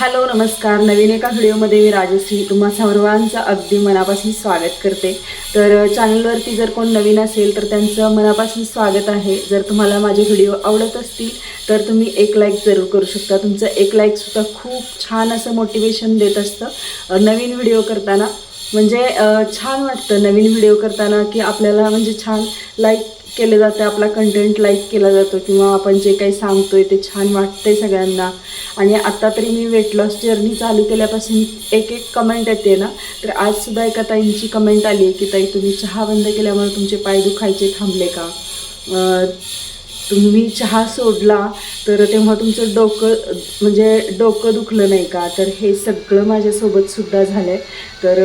Hello नमस्कार. नवीन एका व्हिडिओमध्ये मी राजश्री. तुम्हा सर्वांचं अगदी मनापासून स्वागत करते. तर चॅनलवरती जर कोण नवीन असेल तर त्यांचं मनापासून स्वागत आहे. जर तुम्हाला माझे व्हिडिओ आवडत असतील तर तुम्ही एक लाईक जरूर करू शकता. तुमचं एक लाईकसुद्धा खूप छान असं मोटिवेशन देत असतं नवीन व्हिडिओ करताना. म्हणजे छान वाटतं नवीन व्हिडिओ करताना की आपल्याला म्हणजे छान लाईक केलं जातं आपला कंटेंट लाईक केला जातो किंवा आपण जे काही सांगतोय ते छान वाटतंय सगळ्यांना. आणि आत्ता तरी मी वेट लॉस जर्नी चालू केल्यापासून एक एक कमेंट येते ना तर आजसुद्धा एका ताईंची कमेंट आली आहे की ताई तुम्ही चहा बंद केल्यामुळे तुमचे पाय दुखायचे थांबले का? तुम्ही चहा सोडला तर तेव्हा तुमचं डोकं म्हणजे डोकं दुखलं नाही का? तर हे सगळं माझ्यासोबत सुद्धा झालं आहे तर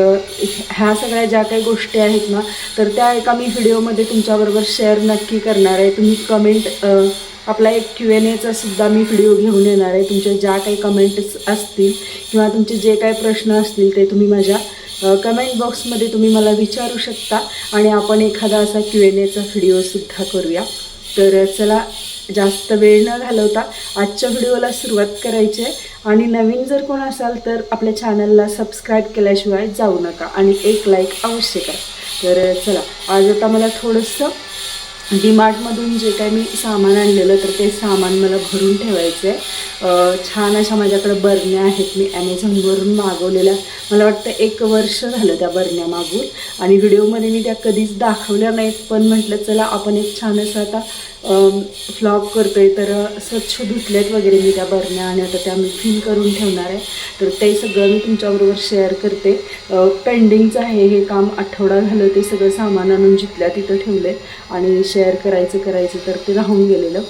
ह्या सगळ्या ज्या काही गोष्टी आहेत ना तर त्या एका मी व्हिडिओमध्ये तुमच्याबरोबर शेअर नक्की करणार आहे. तुम्ही कमेंट आपला एक क्यू एन एचा सुद्धा मी व्हिडिओ घेऊन येणार आहे. तुमच्या ज्या काही कमेंट्स असतील किंवा तुमचे जे काही प्रश्न असतील ते तुम्ही माझ्या कमेंट बॉक्समध्ये तुम्ही मला विचारू शकता आणि आपण एखादा असा क्यू एन एचा व्हिडिओसुद्धा करूया. तर चला जास्त वेळ न घालवता आजच्या व्हिडिओला सुरुवात करायची आहे. आणि नवीन जर कोण असाल तर आपल्या चॅनलला सबस्क्राईब केल्याशिवाय जाऊ नका आणि एक लाईक अवश्य करा. तर चला आज आता मला थोडंसं डीमार्टमधून जे काही मी सामान आणलेलं तर ते सामान मला भरून ठेवायचं आहे छान अशा माझ्याकडे बरण्या आहेत. मी ॲमेझॉनवरून मागवलेल्या. मला वाटतं एक वर्ष झालं त्या बरण्या मागून. आणि व्हिडिओमध्ये मी त्या कधीच दाखवल्या नाहीत. पण म्हटलं चला आपण एक छान असं आता फ्लॉग करतोय तर स्वच्छ धुतल्यात वगैरे मी त्या बरण्या आणि आता त्या मी फिल करून ठेवणार आहे. तर ते सगळं मी तुमच्याबरोबर शेअर करते. पेंडिंगचं आहे हे काम आठवडा झालं ते सगळं सामान आणून जिथल्या तिथं ठेवलं आहे आणि शेअर करायचं करायचं तर ते राहून गेलेलं.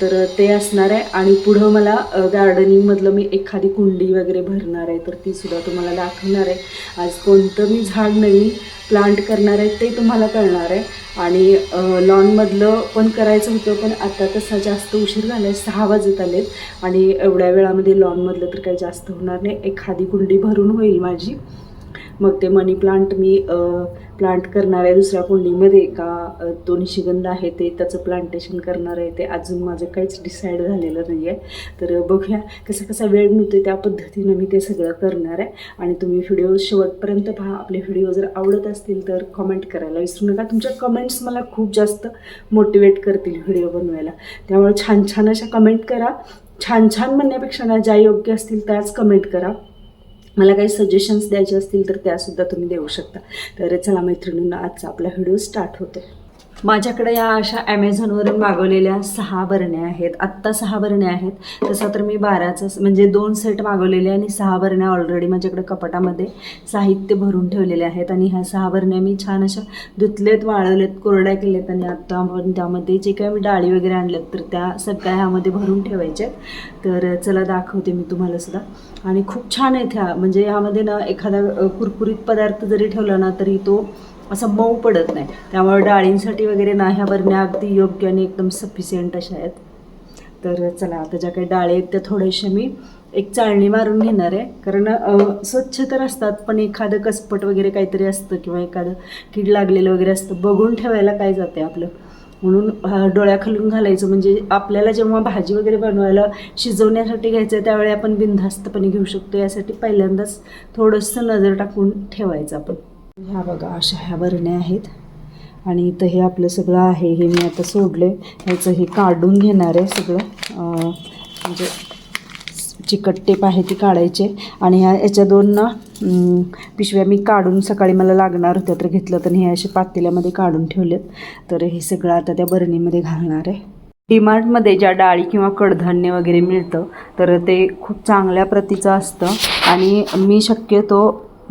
तर ते असणार आहे. आणि पुढं मला गार्डनिंगमधलं मी एखादी कुंडी वगैरे भरणार आहे तर ती सुद्धा तुम्हाला दाखवणार आहे. आज कोणतं मी झाड नवीन प्लांट करणार आहे ते तुम्हाला कळणार आहे. आणि लॉनमधलं पण करायचं होतं पण आता तसा जास्त उशीर झाला आहे सहा वाजत आलेत. आणि एवढ्या वेळामध्ये लॉनमधलं तर काही जास्त होणार नाही. एखादी कुंडी भरून होईल माझी. मग ते मनी प्लांट मी प्लांट करणार आहे दुसऱ्या कुंडीमध्ये का दोन्ही तो निशिगंध आहे ते त्याचं प्लांटेशन करणार आहे. ते अजून माझं काहीच डिसाईड झालेलं नाही आहे तर बघूया कसा कसा वेळ मिळतो त्या पद्धतीनं मी ते सगळं करणार आहे. आणि तुम्ही व्हिडिओ शेवटपर्यंत पहा. आपले व्हिडिओ जर आवडत असतील तर कमेंट करायला विसरू नका. तुमच्या कमेंट्स मला खूप जास्त मोटिवेट करतील व्हिडिओ बनवायला. त्यामुळे छान छान अशा कमेंट करा. छान छान म्हणण्यापेक्षा ना ज्या योग्य असतील त्याच कमेंट करा. मला काही सजेशन्स द्यायचे असतील तर त्यासुद्धा तुम्ही देऊ शकता. तर चला मैत्रिणींना आजचा आपला व्हिडिओ स्टार्ट होतो माझ्याकडे या अशा ॲमेझॉनवरून मागवलेल्या सहा बरण्या आहेत. आत्ता सहा बरण्या आहेत. तसं तर मी बाराचं म्हणजे दोन सेट मागवलेले आणि सहा बरण्या ऑलरेडी माझ्याकडे कपाटामध्ये साहित्य भरून ठेवलेले आहेत. आणि ह्या सहा बरण्या मी छान अशा धुतलेत वाळवलेत कोरड्या केल्यात आणि आत्ता आपण त्यामध्ये जे काही मी डाळी वगैरे आणल्यात तर त्या सगळ्या ह्यामध्ये भरून ठेवायच्या आहेत. तर चला दाखवते मी तुम्हाला सुद्धा. आणि खूप छान आहेत ह्या. म्हणजे ह्यामध्ये ना एखादा कुरकुरीत पदार्थ जरी ठेवला ना तरी तो असं मऊ पडत नाही. त्यामुळे डाळींसाठी वगैरे ना ह्या बरण्या अगदी योग्य आणि एकदम सफिशियंट अशा आहेत. तर चला आता ज्या काही डाळी आहेत त्या थोड्याशा मी एक चाळणी मारून घेणार आहे. कारण स्वच्छ तर असतात पण एखादं कसपट वगैरे काहीतरी असतं किंवा एखादं कीड लागलेलं वगैरे असतं बघून ठेवायला काय जाते आपलं. म्हणून डोळ्या डोळ्याखालून घालायचं. म्हणजे आपल्याला जेव्हा भाजी वगैरे बनवायला शिजवण्यासाठी घ्यायचं आहे त्यावेळी आपण बिनधास्तपणे घेऊ शकतो. यासाठी पहिल्यांदाच थोडंसं नजर टाकून ठेवायचं आपण. ह्या बघा अशा ह्या बरण्या आहेत. आणि इथं हे आपलं सगळं आहे हे मी आता सोडले ह्याचं हे काढून घेणार आहे सगळं. म्हणजे चिकट टेप आहे ती काढायचे. आणि ह्या याच्या दोन ना पिशव्या मी काढून सकाळी मला लागणार होत्या तर घेतलं तर हे असे पातेल्यामध्ये काढून ठेवलेत. तर हे सगळं आता त्या बरणीमध्ये घालणार आहे. डीमार्टमध्ये ज्या डाळी किंवा कडधान्य वगैरे मिळतं तर ते खूप चांगल्या प्रतीचं असतं. आणि मी शक्यतो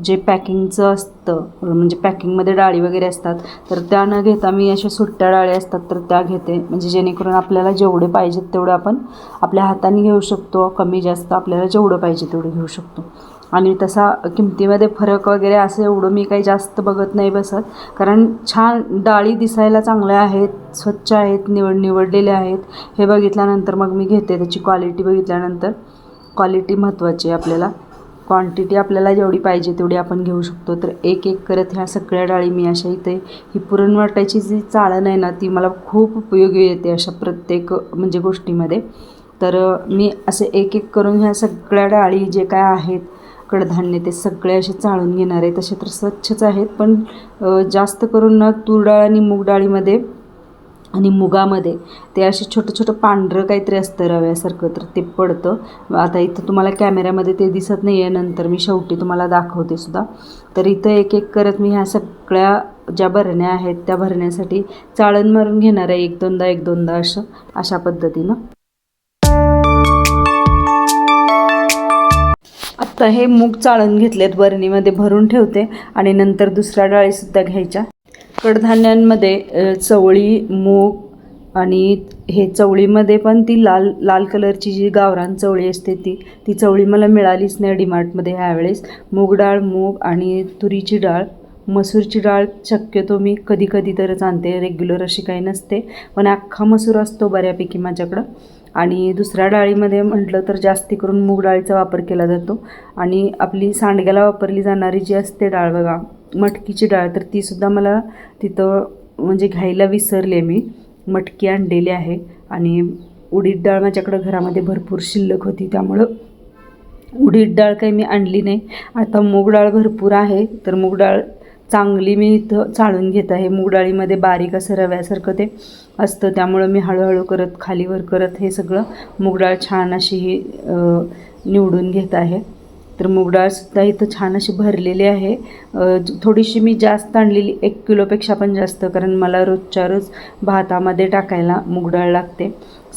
जे पॅकिंगचं असतं म्हणजे पॅकिंगमध्ये डाळी वगैरे असतात तर त्या न घेता मी अशा सुट्ट्या डाळी असतात तर त्या घेते. म्हणजे जेणेकरून आपल्याला जेवढे पाहिजेत तेवढे आपण आपल्या हाताने घेऊ शकतो. कमी जास्त आपल्याला जेवढं पाहिजे तेवढं घेऊ शकतो. आणि तसा किमतीमध्ये फरक वगैरे असं एवढं मी काही जास्त बघत नाही बसत. कारण छान डाळी दिसायला चांगल्या आहेत स्वच्छ आहेत निवड निवडलेल्या आहेत. हे बघितल्यानंतर मग मी घेते. त्याची क्वालिटी बघितल्यानंतर क्वालिटी महत्त्वाची आहे आपल्याला. क्वांटिटी आपल्याला जेवढी पाहिजे तेवढी आपण घेऊ शकतो. तर एक एक करत ह्या सगळ्या डाळी मी अशा इथे ही पुरण वाटायची जी चाळण आहे ना ती मला खूप उपयोगी येते अशा प्रत्येक म्हणजे गोष्टीमध्ये. तर मी असे एक एक करून ह्या सगळ्या डाळी जे काय आहेत कडधान्य ते सगळे असे चाळून घेणार आहे. तसे तर स्वच्छच आहेत पण जास्त करून ना तूर डाळ आणि मूग डाळीमध्ये आणि मुगामध्ये ते असे छोटं छोटं पांढरं काहीतरी असतं रव्यासारखं तर ते पडतं. आता इथं तुम्हाला कॅमेऱ्यामध्ये ते दिसत नाही आहे नंतर मी शेवटी तुम्हाला दाखवते सुद्धा. तर इथं एक एक करत मी ह्या सगळ्या ज्या भरण्या आहेत त्या भरण्यासाठी चाळण मारून घेणार आहे एक दोनदा एक दोनदा असं अशा पद्धतीनं. आत्ता हे मूग चाळून घेतलेत बरणीमध्ये भरून ठेवते आणि नंतर दुसऱ्या डाळीसुद्धा घ्यायच्या. कडधान्यांमध्ये चवळी मूग आणि हे चवळीमध्ये पण ती लाल लाल कलरची जी गावरान चवळी असते ती ती चवळी मला मिळालीच नाही डीमार्टमध्ये ह्यावेळेस. मूग डाळ मूग आणि तुरीची डाळ. मसूरची डाळ शक्यतो मी कधी कधी तरच आणते रेग्युलर अशी काही नसते. पण अख्खा मसूर असतो बऱ्यापैकी माझ्याकडं. आणि दुसऱ्या डाळीमध्ये म्हटलं तर जास्ती करून मूग डाळीचा वापर केला जातो. आणि आपली सांडग्याला वापरली जाणारी जी असते डाळ बघा मटकीची डाळ तर तीसुद्धा मला तिथं म्हणजे घ्यायला विसरले मी. मटकी आणलेली आहे आणि उडीद डाळ माझ्याकडं घरामध्ये भरपूर शिल्लक होती त्यामुळं उडीद डाळ काही मी आणली नाही. आता मूग डाळ भरपूर आहे तर मूग डाळ चांगली मी इथं चाळून घेत आहे. मूग डाळीमध्ये बारीक असं रव्यासारखं ते असतं त्यामुळं मी हळूहळू करत खालीवर करत हे सगळं मूग डाळ छान अशी ही निवडून घेत आहे. तर मूग डाळसुद्धा इथं छान अशी भरलेली आहे. थोडीशी मी जास्त आणलेली एक किलोपेक्षा पण जास्त कारण मला रोजच्या रोज भातामध्ये टाकायला मूग डाळ लागते.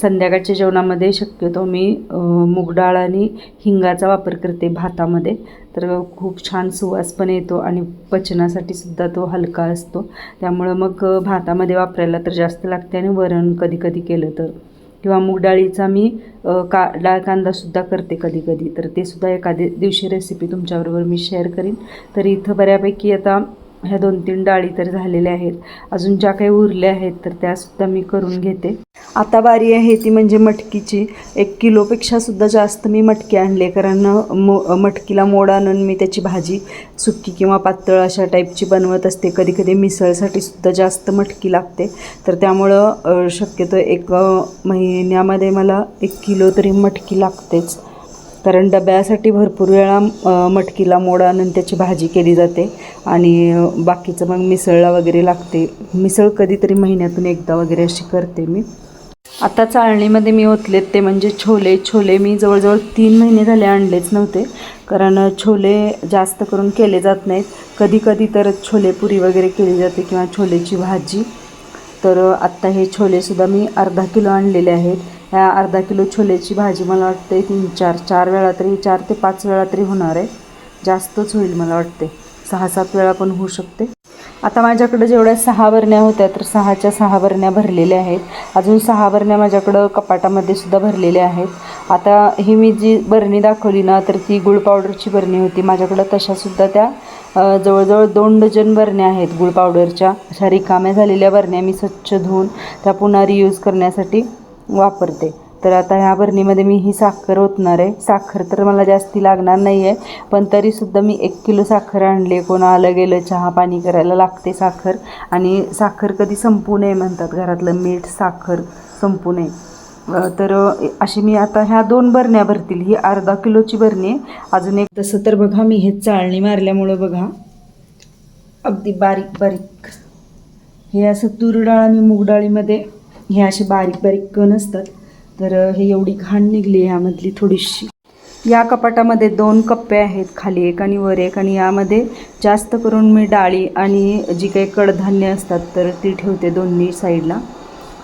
संध्याकाळच्या जेवणामध्ये शक्यतो मी अ, मूग डाळ आणि हिंगाचा वापर करते भातामध्ये. तर खूप छान सुवास पण येतो आणि पचनासाठी सुद्धा तो हलका असतो. त्यामुळं मग भातामध्ये वापरायला तर जास्त लागते आणि वरण कधी कधी केलं तर. किंवा मूग डाळीचा मी का डाळ कांदासुद्धा करते कधी कधी तर ते सुद्धा एखाद्या दिवशी रेसिपी तुमच्याबरोबर मी शेअर करीन. तर इथं बऱ्यापैकी आता ह्या दोन तीन डाळी तर झालेल्या आहेत. अजून ज्या काही उरल्या आहेत तर त्यासुद्धा मी करून घेते. आता बारी आहे ती म्हणजे मटकीची. एक किलोपेक्षा सुद्धा जास्त मी मटकी आणले कारण मो मटकीला मोड आणून मी त्याची भाजी सुक्की किंवा पातळ अशा टाईपची बनवत असते. कधी कधी मिसळसाठी सुद्धा जास्त मटकी लागते. तर त्यामुळं शक्यतो एक महिन्यामध्ये मला एक किलो तरी मटकी लागतेच. कारण डब्यासाठी भरपूर वेळा मटकीला मोड आणून त्याची भाजी केली जाते. आणि बाकीचं मग मिसळला वगैरे लागते. मिसळ कधीतरी महिन्यातून एकदा वगैरे अशी करते मी. आता चाळणीमध्ये मी ओतलेत ते म्हणजे छोले. छोले मी जवळजवळ तीन महिने झाले आणलेच नव्हते. कारण छोले जास्त करून केले जात नाहीत. कधी कधी तर छोले पुरी वगैरे केली जाते किंवा छोलेची भाजी. तर आत्ता हे छोलेसुद्धा मी अर्धा किलो आणलेले आहेत. ह्या अर्धा किलो छोल्याची भाजी मला वाटते तीन चार चार वेळा तरी चार ते पाच वेळा तरी होणार आहे. जास्तच होईल मला वाटते. सहा सात वेळा पण होऊ शकते. आता माझ्याकडं जेवढ्या सहा बरण्या होत्या तर सहाच्या सहा बरण्या भरलेल्या आहेत. अजून सहा बरण्या माझ्याकडं कपाटामध्ये सुद्धा भरलेल्या आहेत. आता ही मी जी बरणी दाखवली ना तर ती गुळ पावडरची बरणी होती. माझ्याकडं तशासुद्धा त्या जवळजवळ दोन डझन बरण्या आहेत गुळ पावडरच्या. अशा रिकाम्या झालेल्या बरण्या मी स्वच्छ धुवून त्या पुन्हा रियूज करण्यासाठी वापरते. तर आता ह्या भरणीमध्ये मी ही साखर ओतणार आहे. साखर तर मला जास्ती लागणार नाही आहे पण तरीसुद्धा मी एक किलो साखर आणली आहे. कोणा आलं गेलं चहा पाणी करायला लागते साखर. आणि साखर कधी संपू नये म्हणतात घरातलं मीठ साखर संपू नये. तर अशी मी आता ह्या दोन बरण्या भरतील. ही अर्धा किलोची बरणी आहे. अजून एक तसं तर बघा मी हे चाळणी मारल्यामुळं बघा अगदी बारीक बारीक. हे असं तूर डाळ आणि मूग डाळीमध्ये हे असे बारीक बारीक कण असतात. तर हे एवढी घाण निघली यामधली थोडीशी. या कपाटामध्ये दोन कप्पे आहेत खाली एक आणि वर एक आणि यामध्ये जास्त करून मी डाळी आणि जी काही कडधान्य असतात तर ती ठेवते दोन्ही साईडला.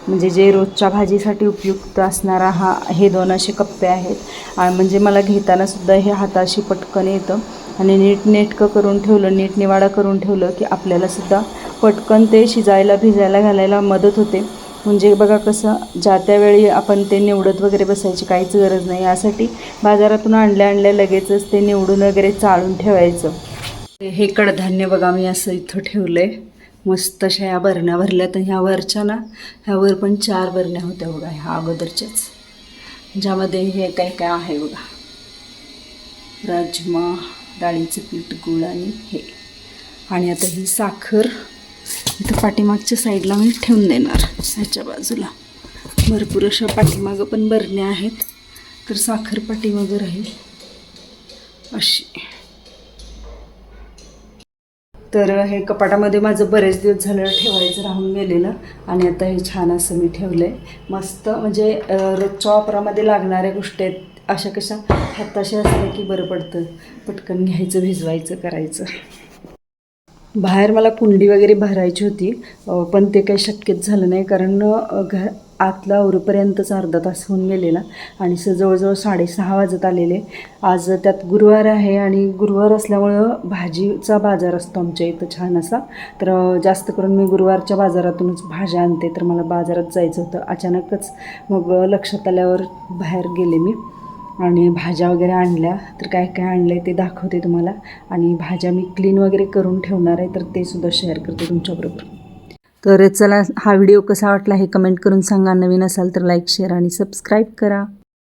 म्हणजे जे रोजच्या भाजीसाठी उपयुक्त असणारा हा हे दोन असे कप्पे आहेत. म्हणजे मला घेतानासुद्धा हे हाताशी पटकन येतं. आणि नीट नेटकं करून ठेवलं नीट निवाडा करून ठेवलं की आपल्यालासुद्धा पटकन ते शिजायला भिजायला घालायला मदत होते. म्हणजे बघा कसं ज्या त्यावेळी आपण ते निवडत वगैरे बसायची काहीच गरज नाही. यासाठी बाजारातून आणल्या आणल्या लगेचच ते निवडून वगैरे चाळून ठेवायचं. हे कडधान्य बघा मी असं इथं ठेवलं आहे मस्त अशा ह्या बरण्या भरल्या तर ह्या वरच्या ना ह्यावर पण चार बरण्या होत्या बघा ह्या अगोदरच्याच. ज्यामध्ये हे काय काय आहे बघा. राजमा डाळीचं पीठ गुळ आणि हे. आणि आता ही साखर. इथं पाठीमागच्या साईडला मी ठेवून देणार ह्याच्या बाजूला. भरपूर अशा पाठीमागं पण बरण्या आहेत. तर साखर पाठीमागं राहील. अशी. तर हे कपाटामध्ये माझं बरेच दिवस झालं ठेवायचं राहून गेलेलं आणि आता हे छान असं मी ठेवलं आहे मस्त म्हणजे रोजच्या वापरामध्ये लागणाऱ्या गोष्टी आहेत अशा कशा हाताशी असल्या की बरं पडतं. पटकन घ्यायचं भिजवायचं करायचं. बाहेर मला कुंडी वगैरे भरायची होती पण ते काही शक्यच झालं नाही कारण घ आतला आवरेपर्यंतच अर्धा तास होऊन गेलेला आणि स जवळजवळ साडेसहा वाजत आलेले. आज त्यात गुरुवार आहे आणि गुरुवार असल्यामुळं भाजीचा बाजार असतो आमच्या इथं छान असा तर जास्त करून मी गुरुवारच्या बाजारातूनच भाज्या आणते तर मला बाजारात जायचं होतं अचानकच. मग लक्षात आल्यावर बाहेर गेले मी. आणि भाज्या वगैरे आणल्या. तर काय काय आणलं आहे ते दाखवते तुम्हाला. आणि भाज्या मी क्लीन वगैरे करून ठेवणार आहे तर ते सुद्धा शेअर करते तुमच्याबरोबर. तर चला हा व्हिडिओ कसा वाटला हे कमेंट करून सांगा. नवीन असाल तर लाईक शेअर आणि सबस्क्राईब करा.